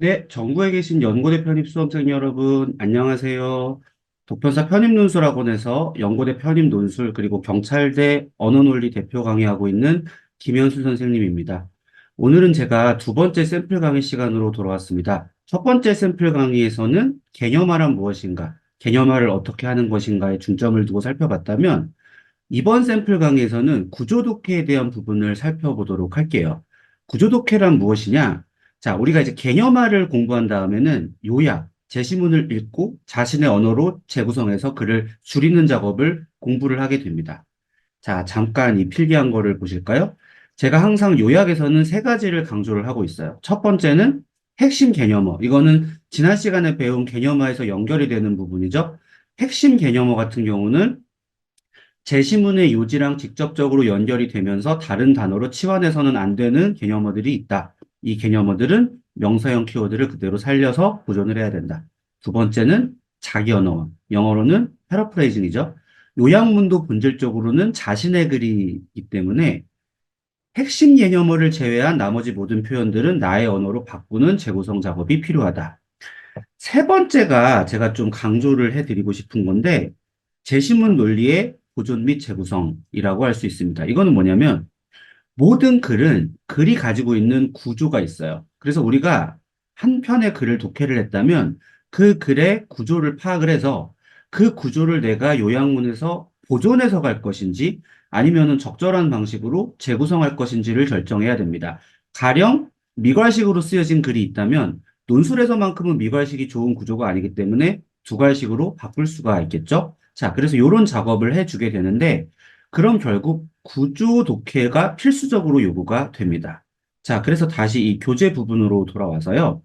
네, 전국에 계신 연고대 편입 수험생 여러분, 안녕하세요. 독편사 편입논술학원에서 연고대 편입 논술 그리고 경찰대 언어논리 대표 강의하고 있는 김현수 선생님입니다. 오늘은 제가 두 번째 샘플 강의 시간으로 돌아왔습니다. 첫 번째 샘플 강의에서는 개념화란 무엇인가, 개념화를 어떻게 하는 것인가에 중점을 두고 살펴봤다면, 이번 샘플 강의에서는 구조독해에 대한 부분을 살펴보도록 할게요. 구조독해란 무엇이냐? 자, 우리가 이제 개념화를 공부한 다음에는 요약, 제시문을 읽고 자신의 언어로 재구성해서 글을 줄이는 작업을 공부를 하게 됩니다. 자, 잠깐 이 필기한 거를 보실까요? 제가 항상 요약에서는 세 가지를 강조를 하고 있어요. 첫 번째는 핵심 개념어. 이거는 지난 시간에 배운 개념화에서 연결이 되는 부분이죠. 핵심 개념어 같은 경우는 제시문의 요지랑 직접적으로 연결이 되면서 다른 단어로 치환해서는 안 되는 개념어들이 있다. 이 개념어들은 명사형 키워드를 그대로 살려서 보존을 해야 된다. 두 번째는 자기 언어원. 영어로는 패러프레이징이죠. 요약문도 본질적으로는 자신의 글이기 때문에 핵심 개념어를 제외한 나머지 모든 표현들은 나의 언어로 바꾸는 재구성 작업이 필요하다. 세 번째가 제가 좀 강조를 해드리고 싶은 건데, 제시문 논리의 보존 및 재구성이라고 할 수 있습니다. 이거는 뭐냐면, 모든 글은 글이 가지고 있는 구조가 있어요. 그래서 우리가 한 편의 글을 독해를 했다면 그 글의 구조를 파악을 해서 그 구조를 내가 요약문에서 보존해서 갈 것인지 아니면은 적절한 방식으로 재구성할 것인지를 결정해야 됩니다. 가령 미괄식으로 쓰여진 글이 있다면 논술에서만큼은 미괄식이 좋은 구조가 아니기 때문에 두괄식으로 바꿀 수가 있겠죠. 자, 그래서 이런 작업을 해주게 되는데 그럼 결국 구조 독해가 필수적으로 요구가 됩니다. 자, 그래서 다시 이 교재 부분으로 돌아와서요.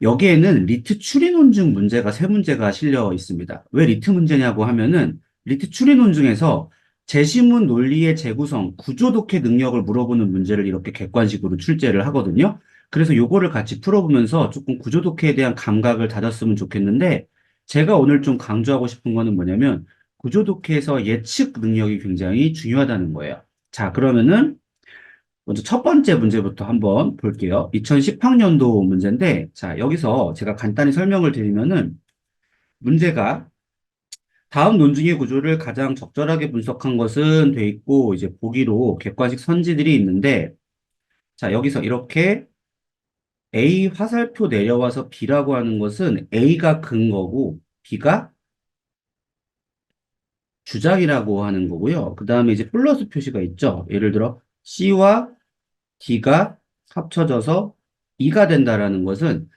여기에는 리트 추리 논증 문제가 세 문제가 실려 있습니다. 왜 리트 문제냐고 하면은 리트 추리 논증에서 제시문 논리의 재구성, 구조 독해 능력을 물어보는 문제를 이렇게 객관식으로 출제를 하거든요. 그래서 요거를 같이 풀어보면서 조금 구조 독해에 대한 감각을 다졌으면 좋겠는데 제가 오늘 좀 강조하고 싶은 거는 뭐냐면 구조 독해에서 예측 능력이 굉장히 중요하다는 거예요. 자, 그러면은 먼저 첫 번째 문제부터 한번 볼게요. 2010학년도 문제인데, 자, 여기서 제가 간단히 설명을 드리면은 문제가 다음 논증의 구조를 가장 적절하게 분석한 것은 돼 있고, 이제 보기로 객관식 선지들이 있는데, 자, 여기서 이렇게 A 화살표 내려와서 B라고 하는 것은 A가 근거고, B가 주장이라고 하는 거고요. 그 다음에 이제 플러스 표시가 있죠. 예를 들어 C와 D가 합쳐져서 2가 된다라는 것은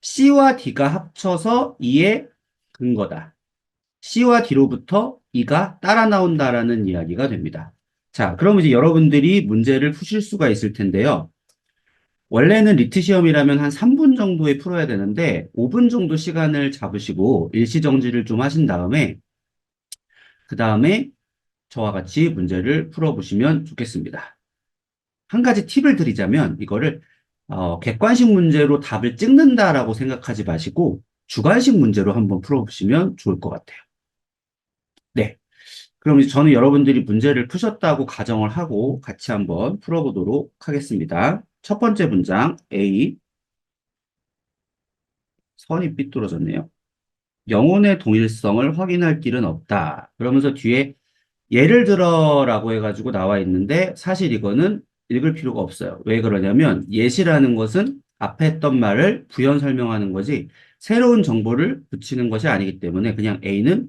C와 D가 합쳐서 2의 근거다. C와 D로부터 2가 따라 나온다라는 이야기가 됩니다. 자, 그럼 이제 여러분들이 문제를 푸실 수가 있을 텐데요. 원래는 리트 시험이라면 한 3분 정도에 풀어야 되는데 5분 정도 시간을 잡으시고 일시정지를 좀 하신 다음에 그 다음에 저와 같이 문제를 풀어보시면 좋겠습니다. 한 가지 팁을 드리자면 이거를 어, 객관식 문제로 답을 찍는다라고 생각하지 마시고 주관식 문제로 한번 풀어보시면 좋을 것 같아요. 네. 그럼 저는 여러분들이 문제를 푸셨다고 가정을 하고 같이 한번 풀어보도록 하겠습니다. 첫 번째 문장 A 선이 삐뚤어졌네요. 영혼의 동일성을 확인할 길은 없다. 그러면서 뒤에 예를 들어라고 해가지고 나와 있는데 사실 이거는 읽을 필요가 없어요. 왜 그러냐면 예시라는 것은 앞에 했던 말을 부연 설명하는 거지 새로운 정보를 붙이는 것이 아니기 때문에 그냥 A는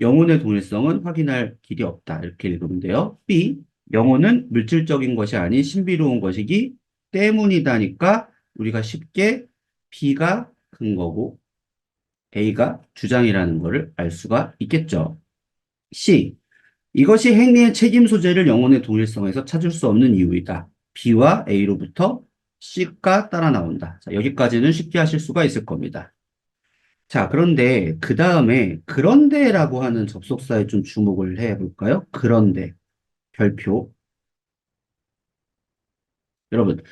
영혼의 동일성은 확인할 길이 없다. 이렇게 읽으면 돼요. B, 영혼은 물질적인 것이 아닌 신비로운 것이기 때문이다니까 우리가 쉽게 B가 근거고 A가 주장이라는 것을 알 수가 있겠죠. C. 이것이 행위의 책임 소재를 영혼의 동일성에서 찾을 수 없는 이유이다. B와 A로부터 C가 따라 나온다. 자, 여기까지는 쉽게 하실 수가 있을 겁니다. 자, 그런데 그 다음에 그런데라고 하는 접속사에 좀 주목을 해 볼까요? 그런데 별표. 여러분,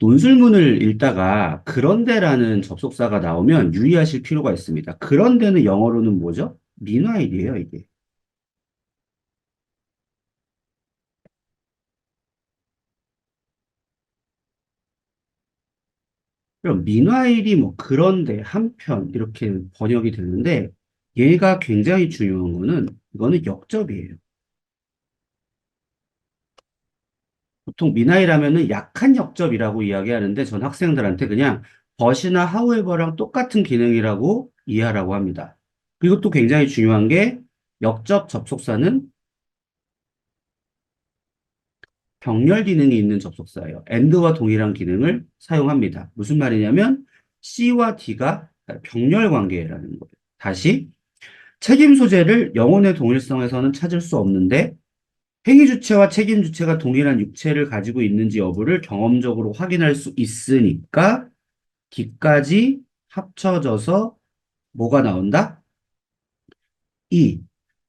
논술문을 읽다가 그런데라는 접속사가 나오면 유의하실 필요가 있습니다. 그런데는 영어로는 뭐죠? 미나일이에요, 이게. 그럼 민화일이 뭐 그런데 한편 이렇게 번역이 되는데 얘가 굉장히 중요한 거는 이거는 역접이에요. 보통 민하이라면은 약한 역접이라고 이야기하는데 전 학생들한테 그냥 but이나 however랑 똑같은 기능이라고 이해하라고 합니다. 그리고 또 굉장히 중요한 게 역접 접속사는 병렬 기능이 있는 접속사예요. and와 동일한 기능을 사용합니다. 무슨 말이냐면 C와 D가 병렬 관계라는 거예요. 다시 책임 소재를 영혼의 동일성에서는 찾을 수 없는데 행위 주체와 책임 주체가 동일한 육체를 가지고 있는지 여부를 경험적으로 확인할 수 있으니까 기까지 합쳐져서 뭐가 나온다? 이.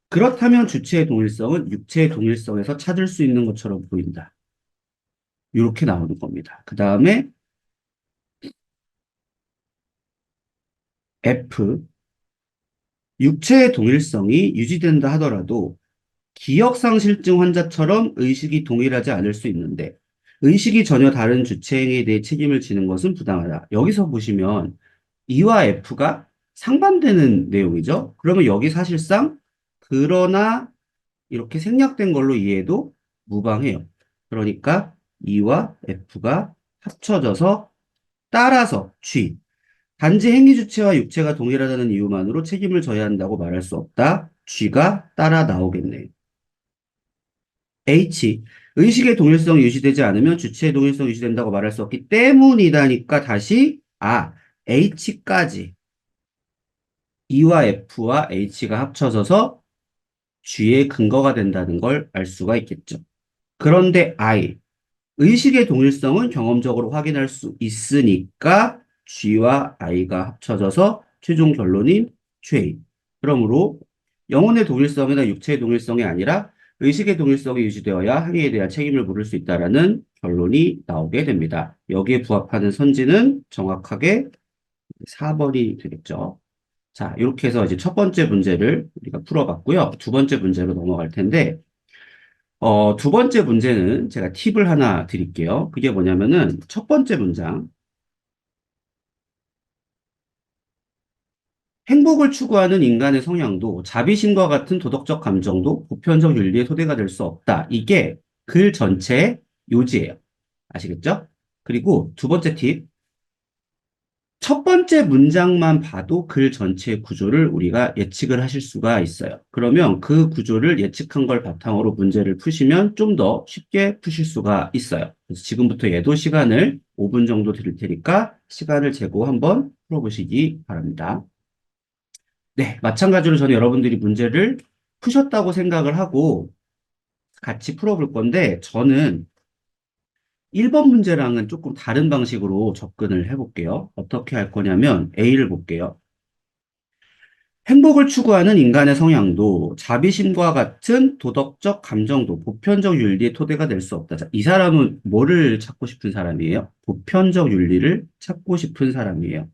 그렇다면 주체의 동일성은 육체의 동일성에서 찾을 수 있는 것처럼 보인다. 이렇게 나오는 겁니다. 그 다음에 F. 육체의 동일성이 유지된다 하더라도 기억상실증 환자처럼 의식이 동일하지 않을 수 있는데 의식이 전혀 다른 주체 행위에 대해 책임을 지는 것은 부당하다. 여기서 보시면 E와 F가 상반되는 내용이죠. 그러면 여기 사실상 그러나 이렇게 생략된 걸로 이해해도 무방해요. 그러니까 E와 F가 합쳐져서 따라서 G. 단지 행위 주체와 육체가 동일하다는 이유만으로 책임을 져야 한다고 말할 수 없다. G가 따라 나오겠네요. H. 의식의 동일성이 유지되지 않으면 주체의 동일성이 유지된다고 말할 수 없기 때문이다니까 다시 아, H까지 E와 F와 H가 합쳐져서 G의 근거가 된다는 걸 알 수가 있겠죠. 그런데 I. 의식의 동일성은 경험적으로 확인할 수 있으니까 G와 I가 합쳐져서 최종 결론인 J. 그러므로 영혼의 동일성이나 육체의 동일성이 아니라 의식의 동일성이 유지되어야 행위에 대한 책임을 물을 수 있다라는 결론이 나오게 됩니다. 여기에 부합하는 선지는 정확하게 4번이 되겠죠. 자, 이렇게 해서 이제 첫 번째 문제를 우리가 풀어봤고요. 두 번째 문제로 넘어갈 텐데, 어, 두 번째 문제는 제가 팁을 하나 드릴게요. 그게 뭐냐면은 첫 번째 문장. 행복을 추구하는 인간의 성향도 자비심과 같은 도덕적 감정도 보편적 윤리의 토대가 될 수 없다. 이게 글 전체의 요지예요. 아시겠죠? 그리고 두 번째 팁. 첫 번째 문장만 봐도 글 전체의 구조를 우리가 예측을 하실 수가 있어요. 그러면 그 구조를 예측한 걸 바탕으로 문제를 푸시면 좀 더 쉽게 푸실 수가 있어요. 그래서 지금부터 예도 시간을 5분 정도 드릴 테니까 시간을 재고 한번 풀어보시기 바랍니다. 네, 마찬가지로 저는 여러분들이 문제를 푸셨다고 생각을 하고 같이 풀어볼 건데 저는 1번 문제랑은 조금 다른 방식으로 접근을 해볼게요. 어떻게 할 거냐면 A를 볼게요. 행복을 추구하는 인간의 성향도 자비심과 같은 도덕적 감정도 보편적 윤리의 토대가 될 수 없다. 자, 이 사람은 뭐를 찾고 싶은 사람이에요? 보편적 윤리를 찾고 싶은 사람이에요.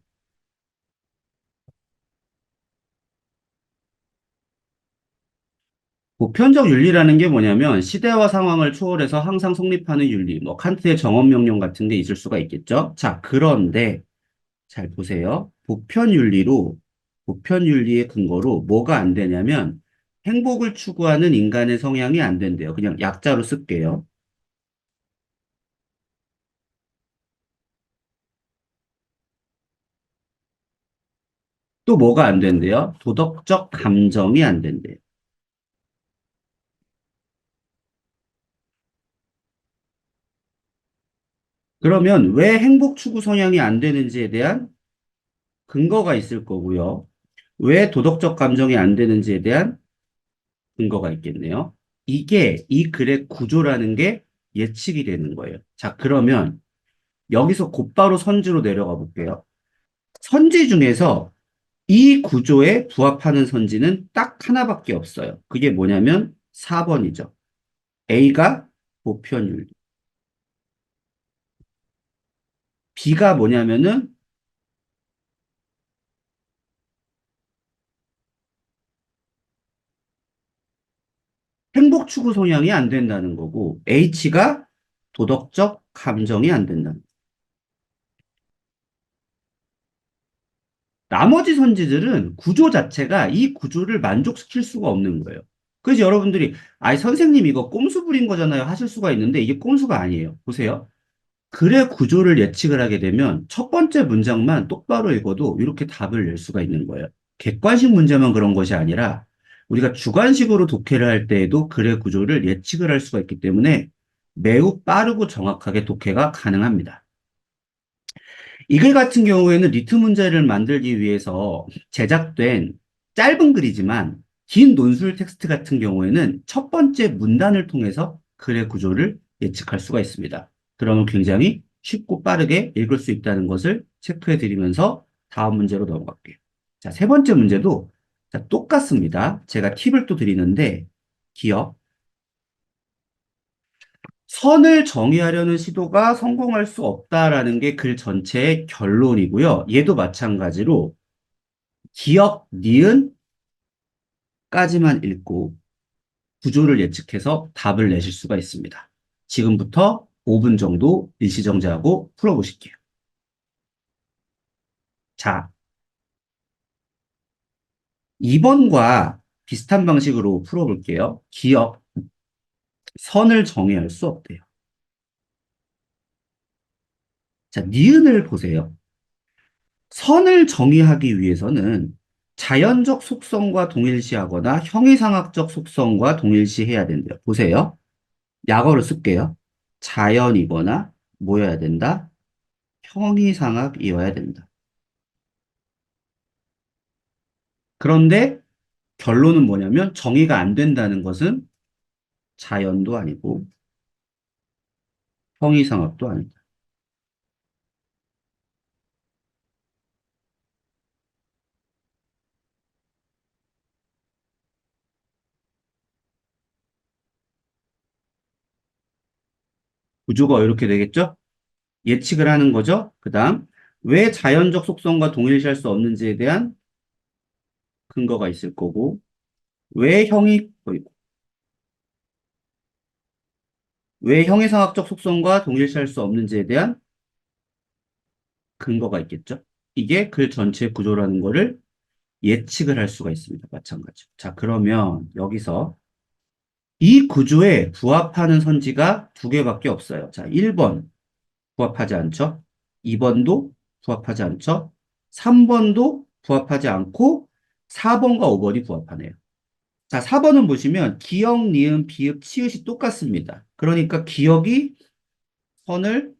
보편적 윤리라는 게 뭐냐면 시대와 상황을 초월해서 항상 성립하는 윤리, 뭐 칸트의 정언명령 같은 게 있을 수가 있겠죠. 자, 그런데 잘 보세요. 보편 윤리로 보편 윤리의 근거로 뭐가 안 되냐면 행복을 추구하는 인간의 성향이 안 된대요. 그냥 약자로 쓸게요. 또 뭐가 안 된대요? 도덕적 감정이 안 된대요. 그러면 왜 행복 추구 성향이 안 되는지에 대한 근거가 있을 거고요. 왜 도덕적 감정이 안 되는지에 대한 근거가 있겠네요. 이게 이 글의 구조라는 게 예측이 되는 거예요. 자, 그러면 여기서 곧바로 선지로 내려가 볼게요. 선지 중에서 이 구조에 부합하는 선지는 딱 하나밖에 없어요. 그게 뭐냐면 4번이죠. A가 보편윤리. B가 뭐냐면은 행복 추구 성향이 안 된다는 거고 H가 도덕적 감정이 안 된다는 나머지 선지들은 구조 자체가 이 구조를 만족시킬 수가 없는 거예요. 그래서 여러분들이, 아이, 선생님 이거 꼼수 부린 거잖아요. 하실 수가 있는데 이게 꼼수가 아니에요. 보세요. 글의 구조를 예측을 하게 되면 첫 번째 문장만 똑바로 읽어도 이렇게 답을 낼 수가 있는 거예요. 객관식 문제만 그런 것이 아니라 우리가 주관식으로 독해를 할 때에도 글의 구조를 예측을 할 수가 있기 때문에 매우 빠르고 정확하게 독해가 가능합니다. 이 글 같은 경우에는 리트 문제를 만들기 위해서 제작된 짧은 글이지만 긴 논술 텍스트 같은 경우에는 첫 번째 문단을 통해서 글의 구조를 예측할 수가 있습니다. 그러면 굉장히 쉽고 빠르게 읽을 수 있다는 것을 체크해 드리면서 다음 문제로 넘어갈게요. 자, 세 번째 문제도 자, 똑같습니다. 제가 팁을 또 드리는데 기억 선을 정의하려는 시도가 성공할 수 없다라는 게 글 전체의 결론이고요. 얘도 마찬가지로 기억, 니은 까지만 읽고 구조를 예측해서 답을 내실 수가 있습니다. 지금부터 5분 정도 일시정지하고 풀어보실게요. 자, 2번과 비슷한 방식으로 풀어볼게요. 기억, 선을 정의할 수 없대요. 자, 니은을 보세요. 선을 정의하기 위해서는 자연적 속성과 동일시하거나 형이상학적 속성과 동일시해야 된대요. 보세요. 약어를 쓸게요. 자연이거나 뭐여야 된다? 형이상학이어야 된다. 그런데 결론은 뭐냐면 정의가 안 된다는 것은 자연도 아니고 형이상학도 아니다. 구조가 이렇게 되겠죠? 예측을 하는 거죠. 그 다음, 왜 자연적 속성과 동일시할 수 없는지에 대한 근거가 있을 거고, 왜 형이, 왜 형이상학적 속성과 동일시할 수 없는지에 대한 근거가 있겠죠. 이게 글 전체 구조라는 거를 예측을 할 수가 있습니다. 마찬가지로. 자, 그러면 여기서 이 구조에 부합하는 선지가 두 개밖에 없어요. 자, 1번 부합하지 않죠? 2번도 부합하지 않죠? 3번도 부합하지 않고 4번과 5번이 부합하네요. 자, 4번은 보시면 기억, 니은, 비읍, 치읓이 똑같습니다. 그러니까 기억이 선을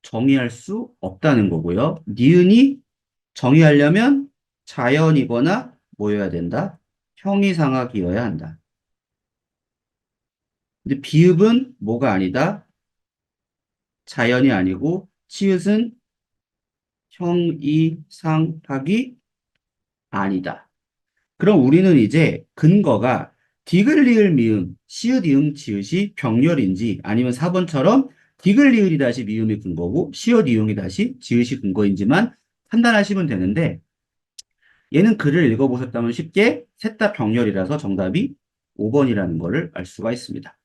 정의할 수 없다는 거고요. 니은이 정의하려면 자연이거나 뭐여야 된다? 형이상학이어야 한다. 근데 비읍은 뭐가 아니다? 자연이 아니고 치읓은 형이상학이 아니다. 그럼 우리는 이제 근거가 디글리을 미음, 시읒, 이응, 지읒이 병렬인지 아니면 4번처럼 디글리을이 다시 미음이 근거고 시읒, 이응이 다시 지읒이 근거인지만 판단하시면 되는데 얘는 글을 읽어보셨다면 쉽게 셋 다 병렬이라서 정답이 5번이라는 것을 알 수가 있습니다.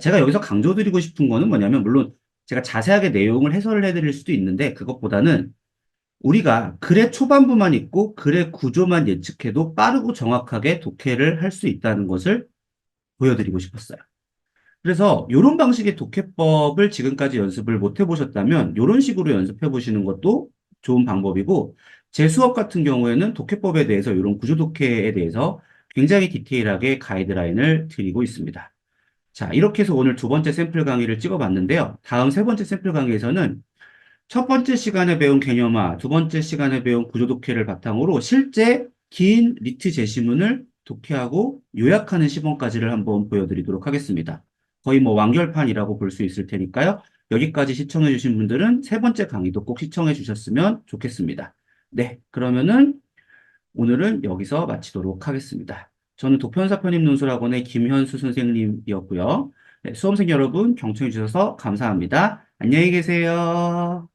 제가 여기서 강조드리고 싶은 거는 뭐냐면 물론 제가 자세하게 내용을 해설을 해드릴 수도 있는데 그것보다는 우리가 글의 초반부만 읽고 글의 구조만 예측해도 빠르고 정확하게 독해를 할 수 있다는 것을 보여드리고 싶었어요. 그래서 이런 방식의 독해법을 지금까지 연습을 못 해보셨다면 이런 식으로 연습해 보시는 것도 좋은 방법이고 제 수업 같은 경우에는 독해법에 대해서 이런 구조 독해에 대해서 굉장히 디테일하게 가이드라인을 드리고 있습니다. 자, 이렇게 해서 오늘 두 번째 샘플 강의를 찍어봤는데요. 다음 세 번째 샘플 강의에서는 첫 번째 시간에 배운 개념화, 두 번째 시간에 배운 구조 독해를 바탕으로 실제 긴 리트 제시문을 독해하고 요약하는 시범까지를 한번 보여드리도록 하겠습니다. 거의 뭐 완결판이라고 볼 수 있을 테니까요. 여기까지 시청해 주신 분들은 세 번째 강의도 꼭 시청해 주셨으면 좋겠습니다. 네, 그러면은 오늘은 여기서 마치도록 하겠습니다. 저는 도편사 편입 논술학원의 김현수 선생님이었고요. 네, 수험생 여러분 경청해 주셔서 감사합니다. 안녕히 계세요.